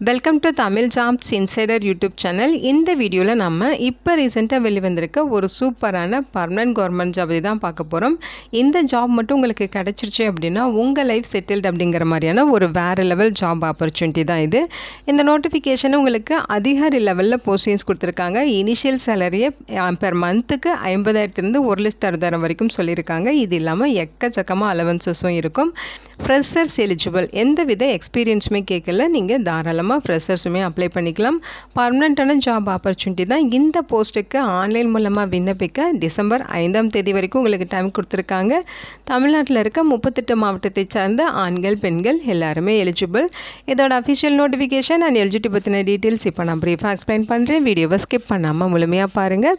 Welcome to Tamil jobs insider YouTube channel இந்த வீடியோவில் நம்ம இப்போ ரீசெண்டாக வெளிவந்திருக்க ஒரு சூப்பரான பர்மனன்ட் கவர்மெண்ட் ஜாப் தான் பார்க்க போகிறோம் இந்த ஜாப் மட்டும் உங்களுக்கு கிடச்சிருச்சு அப்படின்னா உங்கள் லைஃப் செட்டில்டு அப்படிங்கிற மாதிரியான ஒரு வேறு லெவல் ஜாப் ஆப்பர்ச்சுனிட்டி தான் இது. இந்த நோட்டிஃபிகேஷன் உங்களுக்கு அதிகாரி லெவலில் போஸ்டிங்ஸ் கொடுத்துருக்காங்க. இனிஷியல் சேலரியை பெர் மந்த்துக்கு ஐம்பதாயிரத்துலேருந்து ஒரு லட்சத்து அறுபதாயிரம் வரைக்கும் சொல்லியிருக்காங்க. இது இல்லாமல் எக்கச்சக்கமாக அலவன்சஸும் இருக்கும். ஃப்ரெஷர்ஸ் எலிஜிபிள் எந்த வித எக்ஸ்பீரியன்ஸுமே கேட்கல. நீங்கள் தாராளமாக ஃப்ரெஷர்ஸுமே அப்ளை பண்ணிக்கலாம். பர்மனண்ட்டான ஜாப் ஆப்பர்ச்சுனிட்டி தான் இந்த போஸ்ட்டுக்கு ஆன்லைன் மூலமாக விண்ணப்பிக்க டிசம்பர் ஐந்தாம் தேதி வரைக்கும் உங்களுக்கு டைம் கொடுத்துருக்காங்க. தமிழ்நாட்டில் இருக்க முப்பத்தெட்டு மாவட்டத்தை சார்ந்த ஆண்கள் பெண்கள் எல்லாருமே எலிஜிபிள் இதோட அஃபிஷியல் நோட்டிஃபிகேஷன் அண்ட் எலிஜிட்டி பற்றின டீட்டெயில்ஸ் இப்போ நான் ப்ரீஃபாக எக்ஸ்பிளைன் பண்ணுறேன் வீடியோவை ஸ்கிப் பண்ணாமல் முழுமையாக பாருங்கள்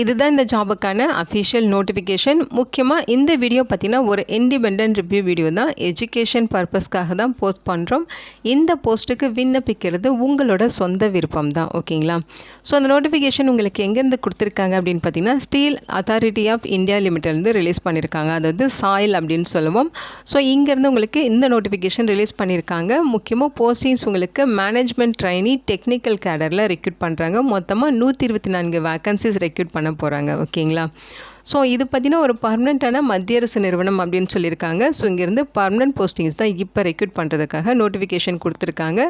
இதுதான் இந்த ஜாபுக்கான அஃபிஷியல் நோட்டிஃபிகேஷன் முக்கியமாக இந்த வீடியோ பார்த்திங்கன்னா ஒரு இண்டிபெண்ட் ரிவ்யூ வீடியோ தான் எஜுகேஷன் பர்பஸ்க்காக தான் போஸ்ட் பண்ணுறோம் இந்த போஸ்ட்டுக்கு விண்ணப்பிக்கிறது உங்களோட சொந்த விருப்பம் தான் ஓகேங்களா? ஸோ அந்த நோட்டிஃபிகேஷன் உங்களுக்கு எங்கேருந்து கொடுத்துருக்காங்க அப்படின்னு பார்த்தீங்கன்னா ஸ்டீல் அத்தாரிட்டி ஆஃப் இந்தியா லிமிட்டட்லேருந்து ரிலீஸ் பண்ணியிருக்காங்க. அதாவது சாயில் அப்படின்னு சொல்லுவோம். ஸோ இங்கேருந்து உங்களுக்கு இந்த நோட்டிஃபிகேஷன் ரிலீஸ் பண்ணியிருக்காங்க. முக்கியமாக போஸ்டிங்ஸ் உங்களுக்கு மேனேஜ்மெண்ட் ட்ரைனி டெக்னிக்கல் கேடரில் ரெக்ரூட் பண்ணுறாங்க மொத்தமாக நூற்றி இருபத்தி நான்கு வேக்கன்சிஸ் ரெக்ரூட் பண்ண போகிறாங்க ஓகேங்களா? ஸோ இது பார்த்திங்கன்னா ஒரு பர்மனெண்ட்டான மத்திய அரசு நிறுவனம் அப்படின்னு சொல்லியிருக்காங்க. ஸோ இங்கேருந்து பர்மனெண்ட் போஸ்டிங்ஸ் தான் இப்போ ரெக்யூட் பண்ணுறதுக்காக நோட்டிஃபிகேஷன் கொடுத்துருக்காங்க.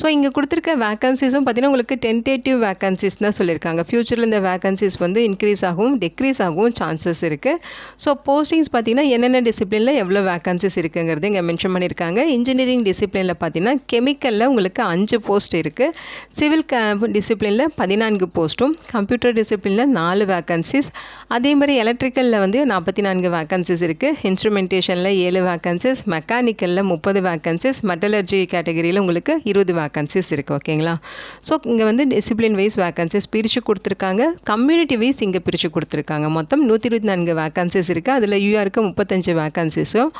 ஸோ இங்கே கொடுத்துருக்க வேக்கன்சிஸும் பார்த்திங்கன்னா உங்களுக்கு டென்டேட்டிவ் வேக்கன்சிஸ் தான் சொல்லியிருக்காங்க. ஃப்யூச்சரில் இந்த வேக்கன்சிஸ் வந்து இன்க்ரீஸ் ஆகவும் டிக்ரீஸ் ஆகவும் சான்சஸ் இருக்குது ஸோ போஸ்டிங்ஸ் பார்த்திங்கன்னா என்னென்ன டிசிப்ளினில் எவ்வளோ வேக்கன்சிஸ் இருக்குங்கிறது இங்கே மென்ஷன் பண்ணியிருக்காங்க. இன்ஜினியரிங் டிசிப்ளினில் பார்த்திங்கன்னா கெமிக்கலில் உங்களுக்கு அஞ்சு போஸ்ட் இருக்குது சிவில் க டிசிப்ளினில் பதினான்கு போஸ்ட்டும் கம்ப்யூட்டர் டிசிப்ளினில் நாலு வேக்கன்சிஸ் அதே மாதிரி எலக்ட்ரிக்கலில் வந்து நாற்பத்தி நான்கு வேக்கன்சிஸ் இருக்குது இன்ஸ்ட்ருமெண்டேஷனில் ஏழு வேக்கன்சிஸ் மெக்கானிக்கலில் முப்பது வேக்கன்சிஸ் மெட்டலர்ஜி கேட்டகரியில் உங்களுக்கு இருபது வேக்கன்சிஸ் இருக்குது ஓகேங்களா? ஸோ இங்கே வந்து டிசிப்ளின் வைஸ் வேக்கன்சிஸ் பிரித்து கொடுத்துருக்காங்க. கம்யூனிட்டி வைஸ் இங்கே பிரித்து கொடுத்துருக்காங்க. மொத்தம் நூற்றி இருபத்தி நான்கு வேக்கன்சிஸ் இருக்குது அதில் யூஆருக்கு முப்பத்தஞ்சு வேக்கன்சிஸும்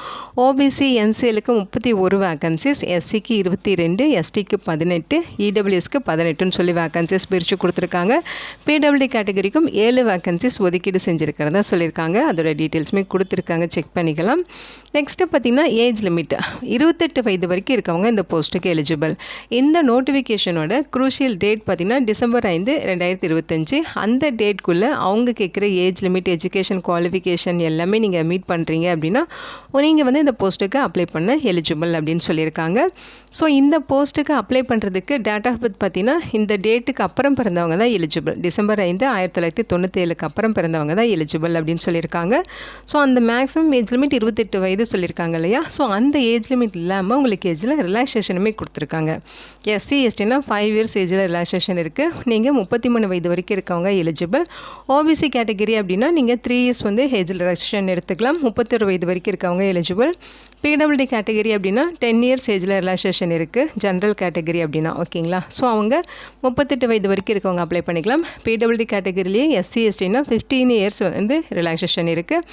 ஓபிசி என்சிஎலுக்கு முப்பத்தி ஒரு வேக்கன்சிஸ் எஸ்சிக்கு இருபத்தி ரெண்டு எஸ்டிக்கு பதினெட்டு இடபிள்யூஎஸ்க்கு பதினெட்டுன்னு சொல்லி வேக்கன்சிஸ் பிரித்து கொடுத்துருக்காங்க. பிடபிள்யூ கேட்டகரிக்கும் ஏழு வேக்கன்சிஸ் ஒதுக்கீடு அப்படிங்கிறத சொல்லியிருக்காங்க. அதோட டீட்டெயில்ஸுமே கொடுத்துருக்காங்க. செக் பண்ணிக்கலாம். நெக்ஸ்ட்டு பார்த்திங்கன்னா ஏஜ் லிமிட். இருபத்தெட்டு வயது வரைக்கும் இருக்கவங்க இந்த போஸ்ட்டுக்கு எலிஜிபிள். இந்த நோட்டிஃபிகேஷனோட குரூஷியல் டேட் பார்த்திங்கன்னா டிசம்பர் ஐந்து ரெண்டாயிரத்தி இருபத்தஞ்சி. அந்த டேட்குள்ளே அவங்க கேட்குற ஏஜ் லிமிட் எஜுகேஷன் குவாலிஃபிகேஷன் எல்லாமே நீங்கள் மீட் பண்ணுறீங்க அப்படின்னா நீங்கள் வந்து இந்த போஸ்ட்டுக்கு அப்ளை பண்ண எலிஜிபிள் அப்படின்னு சொல்லியிருக்காங்க. ஸோ இந்த போஸ்ட்டுக்கு அப்ளை பண்ணுறதுக்கு டேட் ஆஃப் பர்த் பார்த்திங்கன்னா இந்த டேட்டுக்கு அப்புறம் பிறந்தவங்க தான் எலிஜிபிள் டிசம்பர் ஐந்து ஆயிரத்தி தொள்ளாயிரத்தி தொண்ணூற்றி ஏழுக்கு அப்புறம் பிறந்தவங்க தான் எலிஜிபிள் அப்படின்னு சொல்லியிருக்காங்க. ஸோ அந்த மேக்ஸிமம் ஏஜ் லிமிட் இருபத்தெட்டு வயது சொல்லியிருக்காங்க இல்லையா? ஸோ அந்த ஏஜ் லிமிட் இல்லாமல் உங்களுக்கு ஏஜில் ரிலாக்ஸேஷனுமே கொடுத்துருக்காங்க. எஸ்சி எஸ்டினா ஃபைவ் இயர்ஸ் ஏஜில் ரிலாக்ஸேஷன் இருக்குது நீங்கள் முப்பத்தி மூணு வயது வரைக்கும் இருக்கவங்க எலிஜிபிள் ஓபிசி கேட்டகரி அப்படின்னா நீங்கள் த்ரீ இயர்ஸ் வந்து ஏஜ் ரிலாக்ஸேஷன் எடுத்துக்கலாம். முப்பத்தொரு வயது வரைக்கும் இருக்கவங்க எலிஜிபிள் பிடபிள்யூடி கேட்டகரி அப்படின்னா டென் இயர்ஸ் ஏஜில் ரிலாக்ஸேஷன் இருக்குது ஜென்ரல் கேட்டகரி அப்படின்னா ஓகேங்களா ஸோ அவங்க முப்பத்தெட்டு வயது வரைக்கும் இருக்கவங்க அப்ளை பண்ணிக்கலாம். பிடபிள்யூடி கேட்டகரிலேயே எஸ்சி எஸ்டினா ஃபிஃப்டீன் இயர்ஸ் வந்து வந்து ரிலாக்ஸேஷன் இருக்குது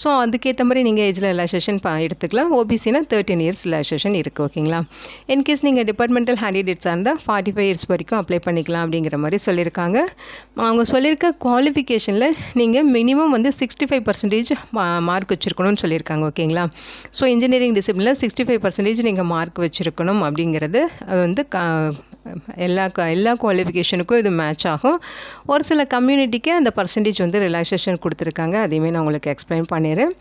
ஸோ அதுக்கேற்ற மாதிரி நீங்கள் ஏஜில் ரிலாக்ஸேஷன் பா எடுத்துக்கலாம். ஓபிசினா தேர்ட்டின் இயர்ஸ் ரிலாக்ஸேஷன் இருக்குது ஓகேங்களா இன்கேஸ் நீங்கள் டிபார்ட்மெண்டல் ஹேண்டிடேட்ஸாக இருந்தால் ஃபார்ட்டி ஃபைவ் இயர்ஸ் வரைக்கும் அப்ளை பண்ணிக்கலாம் அப்படிங்கிற மாதிரி சொல்லியிருக்காங்க. அவங்க சொல்லியிருக்க குவாலிஃபிகேஷனில் நீங்கள் மினிமம் வந்து சிக்ஸ்டி ஃபைவ் பர்சன்டேஜ் மார்க் வச்சுருக்கணும்னு சொல்லியிருக்காங்க ஓகேங்களா ஸோ இன்ஜினியரிங் டிசிப்ளினில் சிக்ஸ்டி ஃபைவ் பர்சன்டேஜ் நீங்கள் மார்க் வச்சுருக்கணும் அப்படிங்கிறது அது வந்து க எல்லா எல்லா குவாலிஃபிகேஷனுக்கும் இது மேட்ச் ஆகும். ஒரு சில கம்யூனிட்டிக்கு அந்த பர்சன்டேஜ் வந்து ரிலாக்ஸேஷன் கொடுத்துருக்காங்க. அதையுமே நான் உங்களுக்கு எக்ஸ்பிளைன் பண்ணிடுறேன்.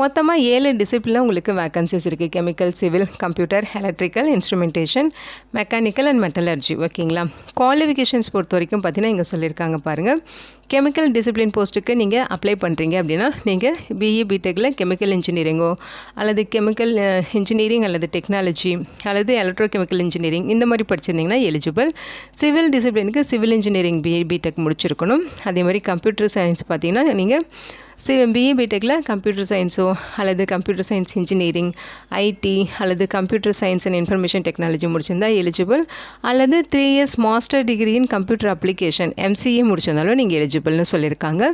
மொத்தமாக ஏழு டிசிப்ளினில் உங்களுக்கு வேக்கன்சிஸ் இருக்குது chemical civil computer electrical instrumentation mechanical and metallurgy ஓகேங்களா குவாலிஃபிகேஷன்ஸ் பொறுத்த வரைக்கும் பார்த்தீங்கன்னா இங்கே சொல்லியிருக்காங்க பாருங்கள் கெமிக்கல் டிசிப்ளின் போஸ்ட்டுக்கு நீங்கள் அப்ளை பண்ணுறீங்க அப்படின்னா நீங்கள் பிஇ பிடெக்கில் கெமிக்கல் இன்ஜினியரிங்கோ அல்லது கெமிக்கல் இன்ஜினியரிங் eh, அல்லது டெக்னாலஜி அல்லது எலக்ட்ரோ கெமிக்கல் இன்ஜினியரிங் இந்த மாதிரி படிச்சிருந்தீங்கன்னா eligible civil டிசிப்ளினுக்கு civil engineering B B Tech முடிச்சிருக்கணும். அதே மாதிரி கம்ப்யூட்டர் சயின்ஸ் பார்த்தீங்கன்னா நீங்கள் சி பிஇ பிடெக்கில் கம்ப்யூட்டர் சயின்ஸோ அல்லது கம்ப்யூட்டர் சயின்ஸ் இன்ஜினியரிங் ஐடி அல்லது computer science and information technology முடிச்சிருந்தா எலிஜிபிள் அல்லது three years master degree in computer application MCA முடிச்சிருந்தாலும் நீங்கள் எலிஜிபிள்னு சொல்லியிருக்காங்க.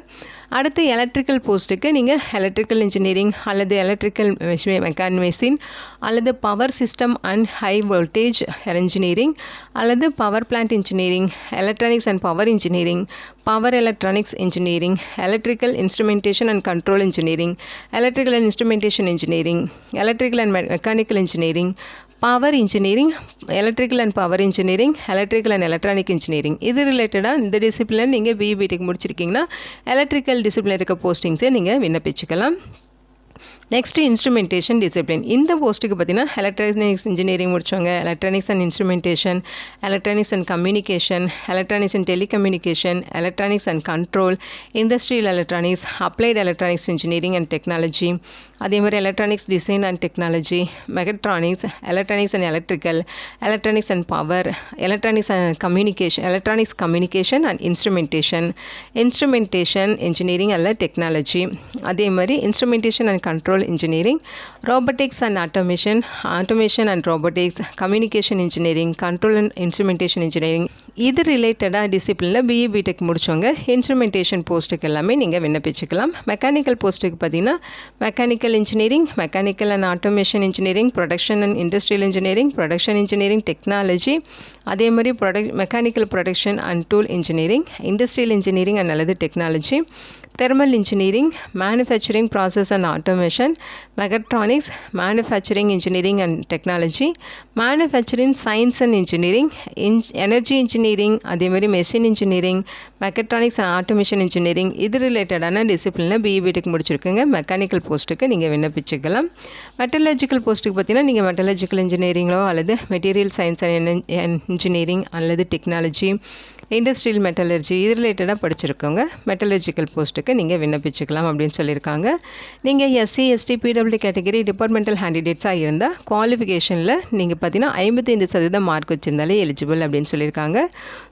அடுத்து எலக்ட்ரிக்கல் போஸ்ட்டுக்கு நீங்கள் எலக்ட்ரிக்கல் இன்ஜினியரிங் அல்லது எலக்ட்ரிக்கல் மெக்கானிக் அல்லது power system and high voltage engineering அல்லது power plant engineering electronics and power engineering power electronics engineering electrical instrumentation and control engineering electrical and instrumentation engineering electrical and mechanical engineering power engineering electrical and power engineering electrical and electronic engineering இது ரிலேட்டடாக இந்த discipline நீங்கள் பிஇபிடிக்கு முடிச்சிருக்கீங்கன்னா electrical discipline இருக்க போஸ்டிங்ஸை நீங்கள் விண்ணப்பிச்சுக்கலாம். Next instrumentation discipline இந்த போஸ்ட்டுக்கு பார்த்தீங்கன்னா எலக்ட்ரானிக்ஸ் இன்ஜினியரிங் முடிச்சவங்க electronics and instrumentation electronics and communication electronics and telecommunication electronics and control industrial electronics applied electronics engineering and technology அதே மாதிரி electronics design and technology mechatronics electronics and electrical electronics and power electronics and communication electronics communication and instrumentation instrumentation engineering அல்ல technology அதே மாதிரி instrumentation and control engineering robotics and automation automation and robotics communication engineering control and instrumentation engineering இது ரிலேட்டடாக டிசிப்ளினில் BE B Tech முடிச்சவங்க instrumentation போஸ்ட்டுக்கு எல்லாமே நீங்கள் விண்ணப்பிச்சுக்கலாம். மெக்கானிக்கல் போஸ்ட்டுக்கு பார்த்தீங்கன்னா mechanical engineering mechanical and automation engineering production and industrial engineering production engineering technology அதே மாதிரி product mechanical production and tool engineering industrial engineering and அல்லது technology thermal engineering manufacturing process and automation mechatronics manufacturing engineering and technology manufacturing science and engineering இன்ஜ் energy engineering அதேமாதிரி machine engineering mechatronics and automation engineering இது ரிலேட்டடான டிசிப்ளினில் BE முடிச்சிருக்குங்க. Mechanical போஸ்ட்டுக்கு நீங்கள் விண்ணப்பிச்சுக்கலாம். Metallurgical போஸ்ட்டுக்கு பார்த்தீங்கன்னா நீங்கள் metallurgical இன்ஜினியரிங்களோ அல்லது மெட்டீரியல் சயின்ஸ் அண்ட் இன்ஜினியரிங் அல்லது டெக்னாலஜி இண்டஸ்ட்ரியல் மெட்டலர்ஜி இது ரிலேட்டடாக படிச்சிருக்கோங்க. மெட்டலர்ஜிக்கல் போஸ்ட்டுக்கு நீங்கள் விண்ணப்பிச்சுக்கலாம் அப்படின்னு சொல்லியிருக்காங்க. நீங்கள் SC ST PW category departmental ஹேண்டிடேட்ஸாக இருந்தால் குவாலிஃபிகேஷனில் நீங்கள் பார்த்தீங்கன்னா ஐம்பத்தைந்து சதவீதம் மார்க் வச்சிருந்தாலே எலிஜிபிள் அப்படின்னு சொல்லியிருக்காங்க.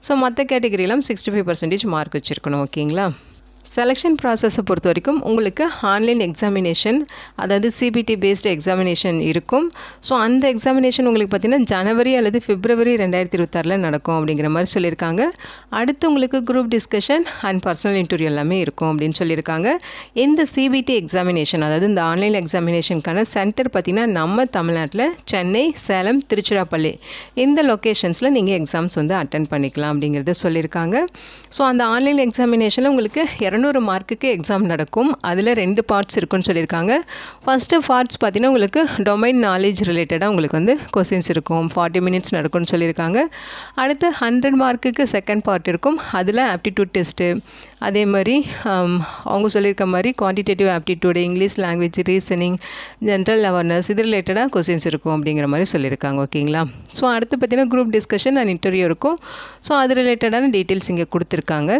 ஸோ மற்ற கேட்டகரியெல்லாம் சிக்ஸ்டி ஃபைவ் பர்சன்டேஜ் மார்க் வச்சுருக்கணும் ஓகேங்களா செலெக்ஷன் ப்ராசஸை பொறுத்த வரைக்கும் உங்களுக்கு ஆன்லைன் எக்ஸாமினேஷன் அதாவது சிபிடி பேஸ்டு எக்ஸாமினேஷன் இருக்கும். ஸோ அந்த எக்ஸாமினேஷன் உங்களுக்கு பார்த்திங்கன்னா ஜனவரி அல்லது பிப்ரவரி ரெண்டாயிரத்தி இருபத்தாறில் நடக்கும் அப்படிங்கிற மாதிரி சொல்லியிருக்காங்க. அடுத்து உங்களுக்கு group discussion and personal interview எல்லாமே இருக்கும் அப்படின்னு சொல்லியிருக்காங்க. இந்த சிபிடி எக்ஸாமினேஷன் அதாவது இந்த ஆன்லைன் எக்ஸாமினேஷனுக்கான சென்டர் பார்த்திங்கன்னா நம்ம தமிழ்நாட்டில் சென்னை சேலம் திருச்சிராப்பள்ளி இந்த லொக்கேஷன்ஸில் நீங்கள் எக்ஸாம்ஸ் வந்து அட்டன் பண்ணிக்கலாம் அப்படிங்கிறத சொல்லியிருக்காங்க. ஸோ அந்த ஆன்லைன் எக்ஸாமினேஷனில் உங்களுக்கு இரநூறு மார்க்குக்கு எக்ஸாம் நடக்கும். அதில் ரெண்டு பார்ட்ஸ் இருக்குன்னு சொல்லியிருக்காங்க. ஃபஸ்ட்டு பார்ட்ஸ் பார்த்தீங்கன்னா உங்களுக்கு டொமைன் நாலேஜ் ரிலேட்டடாக உங்களுக்கு வந்து கொஸ்டின்ஸ் இருக்கும். ஃபார்ட்டி மினிட்ஸ் நடக்கும்னு சொல்லியிருக்காங்க. அடுத்து ஹண்ட்ரட் மார்க்குக்கு செகண்ட் பார்ட் இருக்கும். அதில் ஆப்டிடியூட் டெஸ்ட்டு அதே மாதிரி அவங்க சொல்லியிருக்க மாதிரி quantitative aptitude English language reasoning general awareness இது ரிலேட்டடாக கொஸ்டின்ஸ் இருக்கும் அப்படிங்கிற மாதிரி சொல்லியிருக்காங்க. ஓகேங்களா ஸோ அடுத்து பார்த்தீங்கன்னா குரூப் டிஸ்கஷன் அண்ட் இன்டர்வியூ இருக்கும். ஸோ அது ரிலேட்டடான டீட்டெயில்ஸ் இங்கே கொடுத்துருக்காங்க.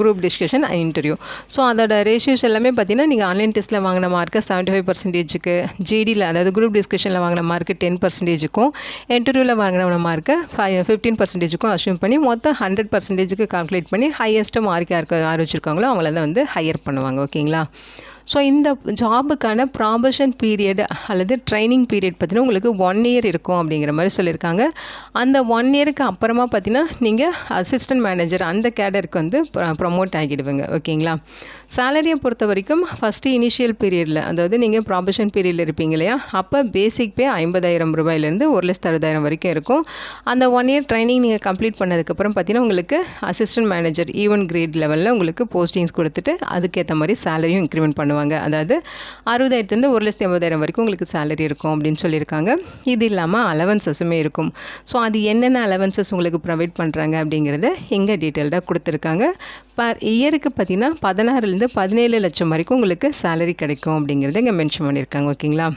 Group discussion and interview so அதோட ரேஷியோஸ் எல்லாமே பார்த்தீங்கன்னா நீங்கள் ஆன்லைன் டெஸ்ட்டில் வாங்கின மார்க்கு செவன்ட்டி ஃபைவ் பர்சன்டேஜுக்கு ஜிடியில் அதாவது குரூப் டிஸ்கஷனில் வாங்கின மார்க்கு டென் பர்சன்டேஜுக்கும் இன்டர்வியூவில் வாங்கின மார்க்கு ஃபைவ் ஃபிஃப்டீன் பர்சன்டேஜுக்கும் அசியூம் பண்ணி மொத்தம் ஹண்ட்ரட் பர்சன்டேஜுக்கு கால்குலேட் பண்ணி ஹையஸ்ட்டு மார்க் யாருக்கு யார் வச்சுருக்காங்களோ அவங்கள தான் வந்து ஹையர் பண்ணுவாங்க ஓகேங்களா ஸோ இந்த ஜாபுக்கான ப்ராபஷன் பீரியட் அல்லது ட்ரைனிங் பீரியட் பார்த்தீங்கன்னா உங்களுக்கு ஒன் இயர் இருக்கும் அப்படிங்கிற மாதிரி சொல்லியிருக்காங்க. அந்த ஒன் இயருக்கு அப்புறமா பார்த்தீங்கன்னா நீங்கள் அசிஸ்டன்ட் மேனேஜர் அந்த கேடருக்கு வந்து ப்ரொமோட் ஆகிடுவீங்க. ஓகேங்களா? சேலரியை பொறுத்த வரைக்கும் ஃபஸ்ட்டு இனிஷியல் பீரியடில் அதாவது நீங்கள் ப்ராபஷன் பீரியடில் இருப்பீங்க இல்லையா? அப்போ பேசிக் பே ஐம்பதாயிரம் ரூபாயிலேருந்து ஒரு லட்சத்து அறுபதாயிரம் வரைக்கும் இருக்கும். அந்த ஒன் இயர் ட்ரைனிங் நீங்கள் கம்ப்ளீட் பண்ணதுக்கப்புறம் பார்த்தீங்கன்னா உங்களுக்கு அசிஸ்டன்ட் மேனேஜர் ஈவன் கிரேட் லெவலில் உங்களுக்கு போஸ்டிங்ஸ் கொடுத்துட்டு அதுக்கேற்ற மாதிரி சேலரியும் இன்க்ரிமெண்ட் பண்ணுவாங்க. அதாவது அறுபதாயிரத்துலேருந்து ஒரு லட்சத்தி ஐம்பதாயிரம் வரைக்கும் உங்களுக்கு சேலரி இருக்கும் அப்படின்னு சொல்லியிருக்காங்க. இது இல்லாமல் அலவன்சஸுமே இருக்கும். ஸோ அது என்னென்ன அலவன்சஸ் உங்களுக்கு ப்ரொவைட் பண்ணுறாங்க அப்படிங்கிறத இங்கே டீட்டெயில்டாக கொடுத்துருக்காங்க. பர் இயருக்கு பார்த்தீங்கன்னா பதினாறுலேருந்து பதினேழு லட்சம் வரைக்கும் உங்களுக்கு சேலரி கிடைக்கும் அப்படிங்கிறத இங்கே மென்ஷன் பண்ணியிருக்காங்க. ஓகேங்களா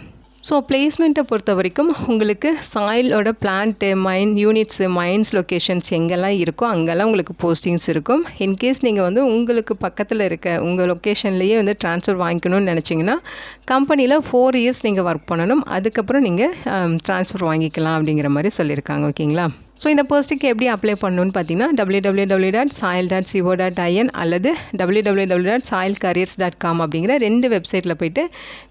ஸோ பிளேஸ்மெண்ட்டை பொறுத்த வரைக்கும் உங்களுக்கு சாயிலோட plant mine units mines locations எங்கெல்லாம் இருக்கோ அங்கெல்லாம் உங்களுக்கு போஸ்டிங்ஸ் இருக்கும். இன்கேஸ் நீங்கள் வந்து உங்களுக்கு பக்கத்தில் இருக்க உங்கள் லொக்கேஷன்லேயே வந்து ட்ரான்ஸ்ஃபர் வாங்கிக்கணும்னு நினச்சிங்கன்னா கம்பெனியில் ஃபோர் இயர்ஸ் நீங்கள் ஒர்க் பண்ணணும். அதுக்கப்புறம் நீங்கள் ட்ரான்ஸ்ஃபர் um, வாங்கிக்கலாம் அப்படிங்கிற மாதிரி சொல்லியிருக்காங்க ஓகேங்களா ஸோ இந்த போஸ்ட்டுக்கு எப்படி அப்ளை பண்ணணும்னு பார்த்தீங்கன்னா W W W dot SAIL dot CO dot IN அல்லது W W W dot SAIL careers dot com அப்படிங்கிற ரெண்டு வெப்சைட்டில் போய்ட்டு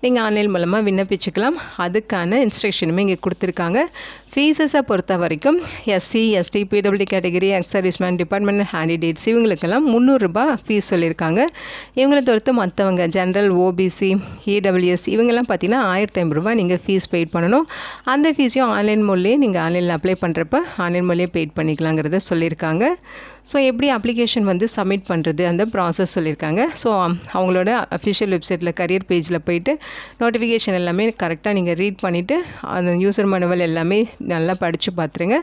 நீங்கள் ஆன்லைன் மூலமாக விண்ணப்பிச்சுக்கலாம். அதுக்கான இன்ஸ்ட்ரக்ஷனுமே இங்கே கொடுத்துருக்காங்க. ஃபீஸஸை பொறுத்த வரைக்கும் SC ST PW category ex serviceman department candidates இவங்களுக்கெல்லாம் முந்நூறுரூபா ஃபீஸ் சொல்லியிருக்காங்க. இவங்களை தவிர்த்து மற்றவங்க ஜென்ரல் ஓபிசி இடபிள்யூஎஸ் இவங்கெல்லாம் பார்த்தீங்கன்னா ஆயிரத்தி ஐம்பது ரூபாய் நீங்கள் ஃபீஸ் பெய்ட் பண்ணணும். அந்த ஃபீஸையும் ஆன்லைன் மூலையே நீங்கள் ஆன்லைனில் அப்ளை பண்ணுறப்ப ஆன்லைன் மூலியே பெய்ட் பண்ணிக்கலாங்கிறத சொல்லியிருக்காங்க ஸோ எப்படி அப்ளிகேஷன் வந்து சப்மிட் பண்ணுறது அந்த ப்ராசஸ் சொல்லியிருக்காங்க. ஸோ அவங்களோட அஃபிஷியல் வெப்சைட்டில் கரியர் பேஜில் போயிட்டு நோட்டிஃபிகேஷன் எல்லாமே கரெக்டாக நீங்கள் ரீட் பண்ணிவிட்டு அந்த யூசர் மனுவல் எல்லாமே நல்லா படித்து பார்த்துருங்க.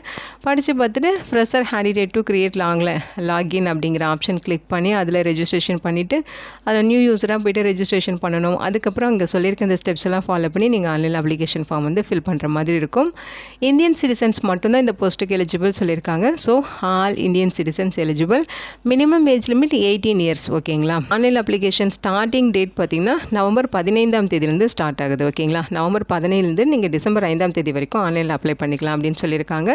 படித்து பார்த்துட்டு ஃப்ரெஷர் ஹேண்டிடேட் டு கிரியேட் லாங்கில் லாகின் அப்படிங்கிற ஆப்ஷன் கிளிக் பண்ணி அதில் ரெஜிஸ்ட்ரேஷன் பண்ணிவிட்டு அதில் நியூ யூஸராக போய்ட்டு ரெஜிஸ்ட்ரேஷன் பண்ணணும். அதுக்கப்புறம் அங்கே சொல்லியிருக்க இந்த ஸ்டெப்ஸ் எல்லாம் ஃபாலோ பண்ணி நீங்கள் ஆன்லைன் அப்ளிகேஷன் ஃபார்ம் வந்து ஃபில் பண்ணுற மாதிரி இருக்கும். இந்தியன் சிட்டிசன்ஸ் மட்டும்தான் இந்த போஸ்ட்டுக்கு எலிஜிபிள் சொல்லியிருக்காங்க. So all Indian citizens eligible minimum age limit eighteen years ஓகேங்களா ஆன்லைன் அப்ளிகேஷன் ஸ்டார்டிங் டேட் பார்த்தீங்கன்னா நவம்பர் பதினைந்தாம் தேதியிலேருந்து ஸ்டார்ட் ஆகுது ஓகேங்களா நவம்பர் பதினேழுலேருந்து நீங்கள் டிசம்பர் ஐந்தாம் தேதி வரைக்கும் ஆன்லைனில் அப்ளை பண்ணிக்கலாம் அப்படின்னு சொல்லியிருக்காங்க.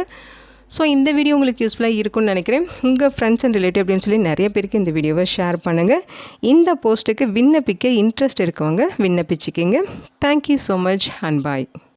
ஸோ இந்த வீடியோ உங்களுக்கு யூஸ்ஃபுல்லாக இருக்கும்னு நினைக்கிறேன். உங்கள் ஃப்ரெண்ட்ஸ் அண்ட் ரிலேட்டிவ் அப்படின்னு சொல்லி நிறைய பேருக்கு இந்த வீடியோவை ஷேர் பண்ணுங்கள் இந்த போஸ்ட்டுக்கு விண்ணப்பிக்க இன்ட்ரெஸ்ட் இருக்கவங்க விண்ணப்பிச்சுக்கிங்க. Thank you so much and bye